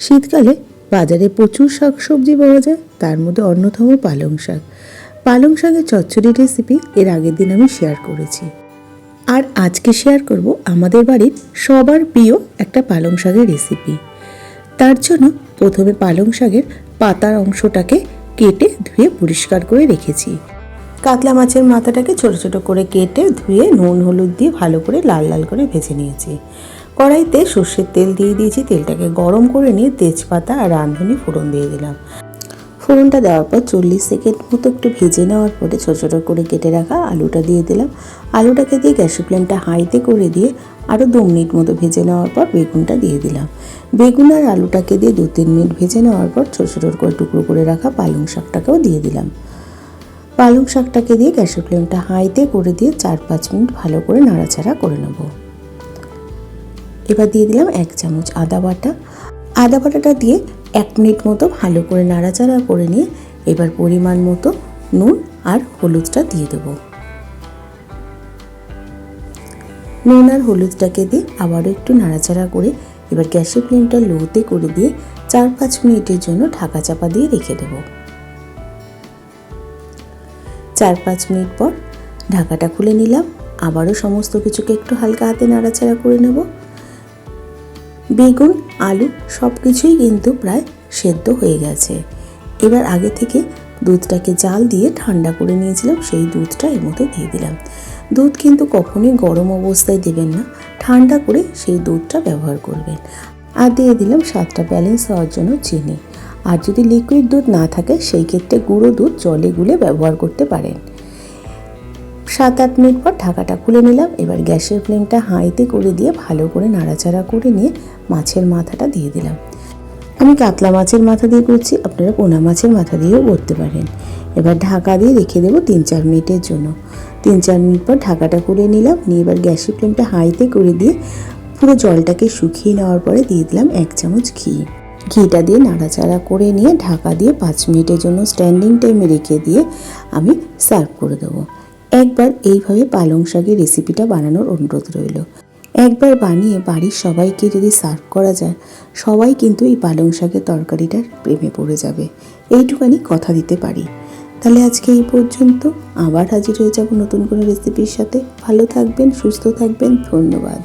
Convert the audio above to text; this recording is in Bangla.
শীতকালে বাজারে প্রচুর শাকসবজি পাওয়া যায়, তার মধ্যে অন্যতম পালং শাক। পালং শাকের চচ্চড়ি রেসিপি এর আগের দিন আমি শেয়ার করেছি। আর আজকে শেয়ার করব আমাদের বাড়ির সবার প্রিয় একটা পালং শাকের রেসিপি তার জন্য প্রথমে পালং শাকের পাতার অংশটাকে কেটে ধুয়ে পরিষ্কার করে রেখেছি। কাতলা মাছের মাথাটাকে ছোট ছোট করে কেটে ধুয়ে নুন, হলুদ দিয়ে ভালো করে লাল লাল করে ভেজে নিয়েছি। কড়াইতে সর্ষের তেল দিয়ে দিয়েছি, তেলটাকে গরম করে নিয়ে তেজপাতা আর রাঁধুনি ফোড়ন দিয়ে দিলাম। ফোড়নটা দেওয়ার পর চল্লিশ সেকেন্ড মতো একটু ভেজে নেওয়ার পরে ছোটো ছোটো করে কেটে রাখা আলুটা দিয়ে দিলাম। আলুটাকে দিয়ে গ্যাসের ফ্লেমটা হাইতে করে দিয়ে আরও দু মিনিট মতো ভেজে নেওয়ার পর বেগুনটা দিয়ে দিলাম। বেগুন আর আলুটাকে দিয়ে দু তিন মিনিট ভেজে নেওয়ার পর ছোটো ছোটো করে টুকরো করে রাখা পালং শাকটাকেও দিয়ে দিলাম। পালং শাকটাকে দিয়ে গ্যাসের ফ্লেমটা হাইতে করে দিয়ে চার পাঁচ মিনিট ভালো করে নাড়াচাড়া করে নেব। এবার দিয়ে দিলাম এক চামচ আদা বাটা। আদা বাটাটা দিয়ে এক মিনিট মতো ভালো করে নাড়াচাড়া করে নিয়ে এবার পরিমাণ মতো নুন আর হলুদটা দিয়ে দেবো। নুন আর হলুদটাকে দিয়ে আবারও একটু নাড়াচাড়া করে এবার গ্যাসের ফ্লেমটা লোতে করে দিয়ে চার পাঁচ মিনিটের জন্য ঢাকা চাপা দিয়ে রেখে দেবো। চার পাঁচ মিনিট পর ঢাকাটা খুলে নিলাম। আবারও সমস্ত কিছুকে একটু হালকা হাতে নাড়াচাড়া করে নেব। বেগুন, আলু সব কিছুই কিন্তু প্রায় সেদ্ধ হয়ে গেছে। এবার আগে থেকে দুধটাকে জাল দিয়ে ঠান্ডা করে নিয়েছিলাম, সেই দুধটা এর মধ্যে দিয়ে দিলাম। দুধ কিন্তু কখনোই গরম অবস্থায় দেবেন না। ঠান্ডা করে সেই দুধটা ব্যবহার করবেন। আর দিয়ে দিলাম স্বাদটা ব্যালেন্স হওয়ার জন্য চিনি। আর যদি লিকুইড দুধ না থাকে, সেই ক্ষেত্রে গুঁড়ো দুধ জলে গুলে ব্যবহার করতে পারেন। সাত আট মিনিট পর ঢাকাটা খুলে নিলাম। এবার গ্যাসের ফ্লেমটা হাইতে করে দিয়ে ভালো করে নাড়াচাড়া করে নিয়ে মাছের মাথাটা দিয়ে দিলাম। আমি কাতলা মাছের মাথা দিয়ে করছি, আপনারা পোনা মাছের মাথা দিয়েও করতে পারেন। এবার ঢাকা দিয়ে রেখে দেবো তিন চার মিনিটের জন্য। তিন চার মিনিট পর ঢাকাটা খুলে নিলাম। নিয়ে এবার গ্যাসের ফ্লেমটা হাইতে করে দিয়ে পুরো জলটাকে শুকিয়ে নেওয়ার পরে দিয়ে দিলাম এক চামচ ঘি। ঘিটা দিয়ে নাড়াচাড়া করে নিয়ে ঢাকা দিয়ে পাঁচ মিনিটের জন্য স্ট্যান্ডিং টাইমে রেখে দিয়ে আমি সার্ভ করে দেবো। একবার এইভাবে পালং শাকের রেসিপিটা বানানোর অনুরোধ রইল। একবার বানিয়ে বাড়ির সবাইকে যদি সার্ভ করা যায়, সবাই কিন্তু এই পালং শাকের তরকারিটার প্রেমে পড়ে যাবে। এইটুখানি কথা দিতে পারি। তাহলে আজকে এই পর্যন্ত। আবার হাজির হয়ে যাব নতুন কোনো রেসিপির সাথে। ভালো থাকবেন, সুস্থ থাকবেন। ধন্যবাদ।